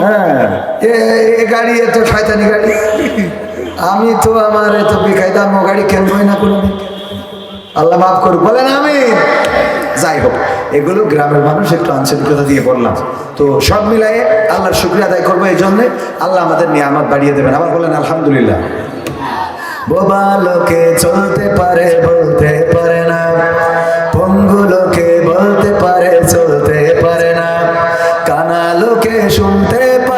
হ্যাঁ আমি তো আমার গাড়ি না আল্লাহ মাফ করুক, বলেন আমি যাই হোক, এগুলো গ্রামের মানুষ একটু আঞ্চলিকতা দিয়ে বললাম। তো সব আল্লাহর শুক্রিয়া আদায় করব এই জন্যে। আল্লাহ আমাদের নিয়ামত বাড়িয়ে দেবেন। আবার বলেন, আলহামদুলিল্লাহ। বোবা লোকে চলতে পারে, বলতে পারে না। পঙ্গু লোকে বলতে পারে, চলতে পারে না। কানা লোকে শুনতে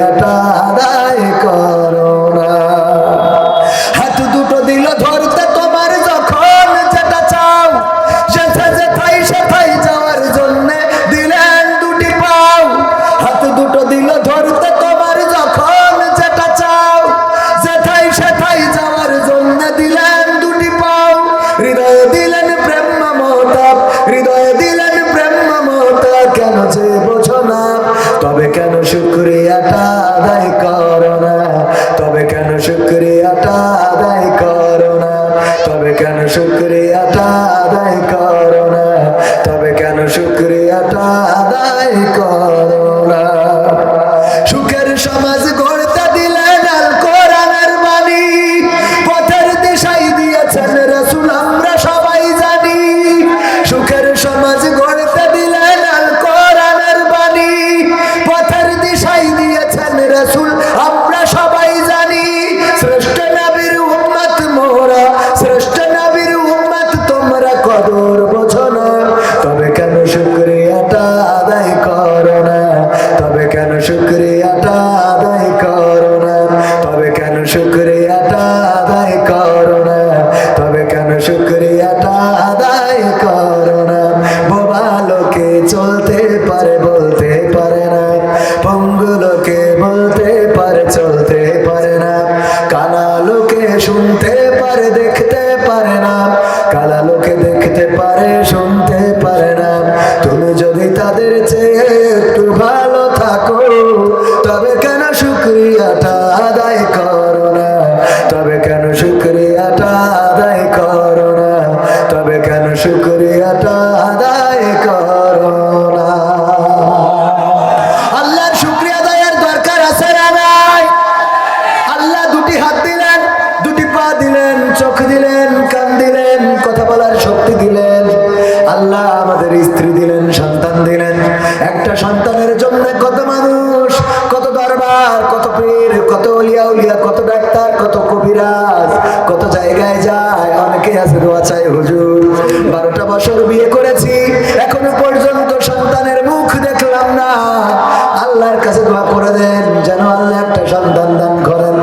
শুক্রিয়াটা আদায় করো। পারে দরবার কত পীর, কত উলিয়া উলিয়া, কত ডাক্তার, কত কবিরাজ, কত জায়গায় যায়। অনেকে আছে দোয়া চাই হুজুর, বারোটা বছর বিয়ে করেছি, এখনও পর্যন্ত সন্তানের মুখ দেখলাম না। আল্লাহর কাছে দোয়া করে দেন, যেন আল্লাহ একটা সন্তান দান করেন।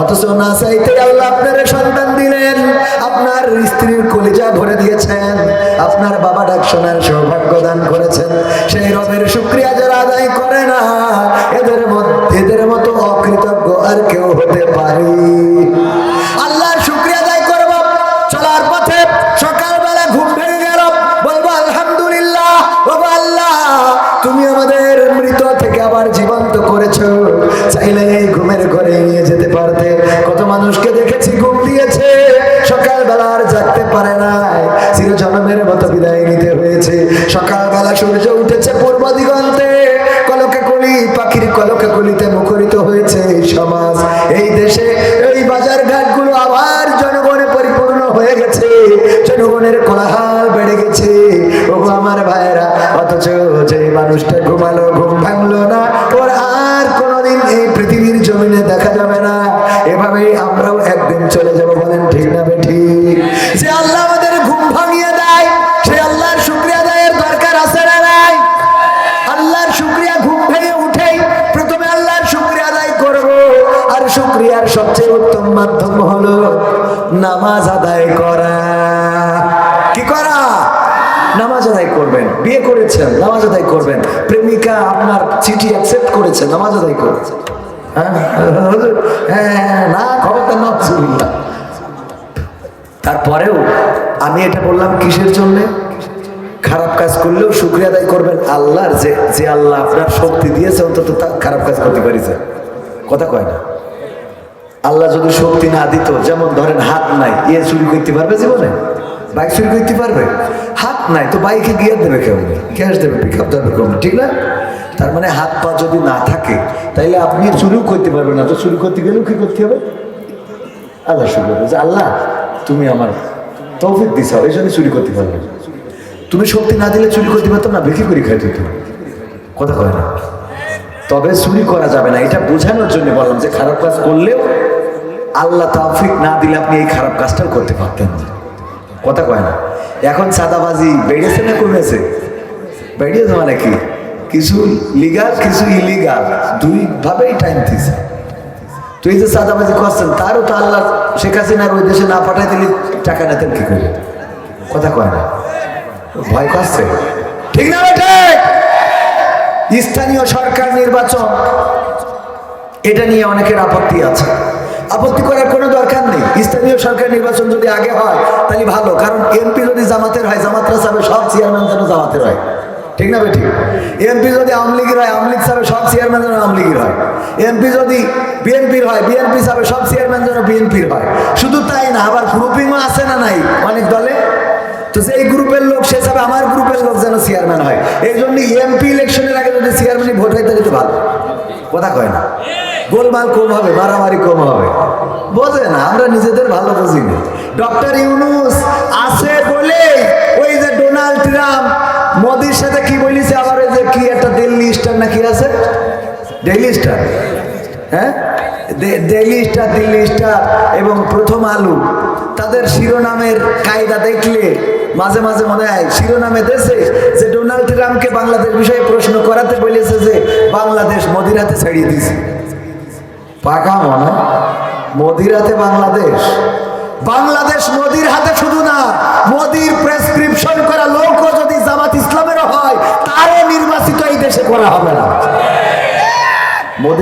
অথচ না চাইতে আল্লাহ আপনার সন্তান দিলেন। আপনার স্ত্রীর কলিজা ভরে দিয়েছেন। আপনার বাবা ডাক শোনার সৌভাগ্য দান করেছেন। সেই রবের শুক্রিয়া যারা আদায় করে না, এদের মধ্যে এদের মতো অকৃতজ্ঞ আর কেউ হতে পারে। চাইলে এই ঘুমের ঘরে নিয়ে যেতে পারতে। কত মানুষকে দেখেছি ঘুম দিয়েছে সকালবেলা জাগতে পারে নাই। চির জনমের মতো বিদায় নিতে হয়েছে। সকালবেলা সূর্য উঠেছে পূর্ব দিগন্তে পাখির মুখরিত হয়েছে এই সমাজ। এই দেশে এই বাজার ঘাটগুলো আবার জনগণে পরিপূর্ণ হয়ে গেছে। জনগণের কোলাহল বেড়ে গেছে। ও আমার ভাইরা অথচ যে মানুষটা ঘুমালো চলে যাব বলেন, ঠিক না ঠিক? যে আল্লাহ আমাদের ঘুম ভাঙিয়ে দেয়, সে আল্লাহর শুক্রিয়া আদায়ের দরকার আছে না নাই? আল্লাহর শুক্রিয়া ঘুম ভেঙে উঠেই প্রথমে আল্লাহর শুক্রিয়া আদায় করব, আর শুক্রিয়ার সবচেয়ে উত্তম মাধ্যম হলো নামাজ আদায় করা। কি করা? নামাজ আদায় করবেন, বিয়ে করেছেন, নামাজ আদায় করবেন। প্রেমিকা আপনার চিঠি অ্যাকসেপ্ট করেছে, নামাজ আদায় করেছে। না তারপরেও আমি এটা বললাম কিসের জন্য? খারাপ কাজ করলেও শুক্রিয়া আদায় করবেন আল্লাহর যে যে আল্লাহ আপনার শক্তি দিয়েছে, অন্তত তা খারাপ কাজ করতে পারিছে। কথা কয় না। আল্লাহ যদি শক্তি না দিত, যেমন ধরেন হাত নাই ইয়ে চুরি করতে পারবে জীবনে? বাইক চুরি করতে পারবে? হাত নাই, তো বাইকে গিয়ে দেবে কেউ? ক্যাশ দেবে পিক আপ দেবে কেউ? ঠিক না? তার মানে হাত পা যদি না থাকে, তাইলে আপনি চুরিও করতে পারবেন না। তো চুরি করতে গেলেও কি করতে হবে? আল্লাহ শুক্র যে আল্লাহ, তুমি আমার তৌফিক দিছ এই জন্য চুরি করতে পারবে। তুমি শক্তি না দিলে চুরি করতে পারতো না বিক্রি করে খাইতে হতো কথা কয় না। তবে চুরি করা যাবে না। এটা বোঝানোর জন্য বললাম যে খারাপ কাজ করলেও আল্লাহ তৌফিক না দিলে আপনি এই খারাপ কাজটাও করতে পারতেন কথা কয় না। এখন সাদাবাজি বেড়েছে না কমেছে? বেড়িয়েছে মানে কি? কিছু লিগাল কিছু ইলিগাল দুই ভাবেই টাইম দিছে। তুই যে সাদাবাজি করছেন, তারও তো আল্লাহ শেখ হাসিনার ওই দেশে না পাঠাই দিলে টাকা নিতেন কি করে? কথা কয় না। ভয় করছে। ঠিক না স্থানীয় সরকার নির্বাচন, এটা নিয়ে অনেকের আপত্তি আছে। আপত্তি করার কোনো দরকার নেই। স্থানীয় সরকার নির্বাচন যদি আগে হয়, তাহলে ভালো। কারণ এমপি যদি জামাতের হয় জামাতরা চাবে সব চেয়ারম্যান যেন জামাতের হয়। ঠিক না বেঠিক? এমপি যদি আওয়ামী লীগের হয়, আওয়ামী লীগ চাবে সব চেয়ারম্যান যেন আওয়ামী লীগের হয়। এমপি যদি বিএনপির হয় বিএনপি চাবে সব চেয়ারম্যান যেন বিএনপির হয়। শুধু তাই না, আবার গ্রুপিংও আছে না নাই অনেক দলে? তো সেই গ্রুপের লোক, সে হিসাবে আমার গ্রুপের লোক যেন চেয়ারম্যান হয়। এই জন্য এমপি ইলেকশনের আগে যদি চেয়ারম্যানই ভোট হয়, তাহলে তো ভালো। কথা কয় না? গোলমাল কম হবে, মারামারি কম হবে। বোঝে না, আমরা নিজেদের ভালো বুঝি না ডক্টর ইউনুস আছে বলে ওই যে ডোনাল্ড ট্রাম্প মোদির সাথে কি বলিছে? আবার যে কি একটা দিল্লি স্টার না কি আছে? ডেইলি স্টার হ্যাঁ? দে- ডেইলি স্টার দিল্লি স্টার এবং প্রথম আলু। তাদের শিরোনামের কায়দা দেখলে মাঝে মাঝে মনে হয় শিরোনামে দেশে যে ডোনাল্ড ট্রাম্পকে বাংলাদেশ বিষয়ে প্রশ্ন করাতে বলেছে যে বাংলাদেশ মোদির হাতে ছাড়িয়ে দিয়েছে। পাকা মনে? মোদির হাতে বাংলাদেশ? বাংলাদেশ মোদির হাতে শুধু না, মোদির প্রেসক্রিপশন করা লোকও যদি জামাত ইসলামের হয়, তারও নির্বাচিত এই দেশে করা হবে না। মোদি